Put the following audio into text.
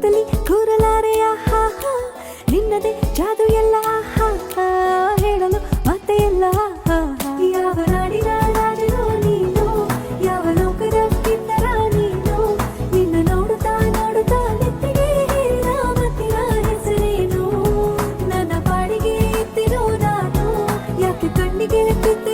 ಮಾತಲಿ ಕೂರಲಾರೆ ಆಹಾ ನಿನ್ನದೇ ಜಾದು ಎಲ್ಲ ಆಹಾ ಹೇಳಲು ಮತ್ತೆ ಎಲ್ಲ ಯಾವ ನಾಡಿನ ರಾಜನು ನೀನು ಯಾವ ಲೋಕದ ಕಿನ್ನರ ನೀನು ನಿನ್ನ ನೋಡುತ್ತಾ ನೋಡುತ್ತಾ ನೆತ್ತಿಗೆ ಹೇರಿದ ಮತ್ತಿನ ಹೆಸರೇನು ನನ್ನ ಪಾಡಿಗೆ ಎತ್ತಿರೋ ನಾನು ಯಾಕೆ ಕಣ್ಣಿಗೆ ಬಿದ್ದ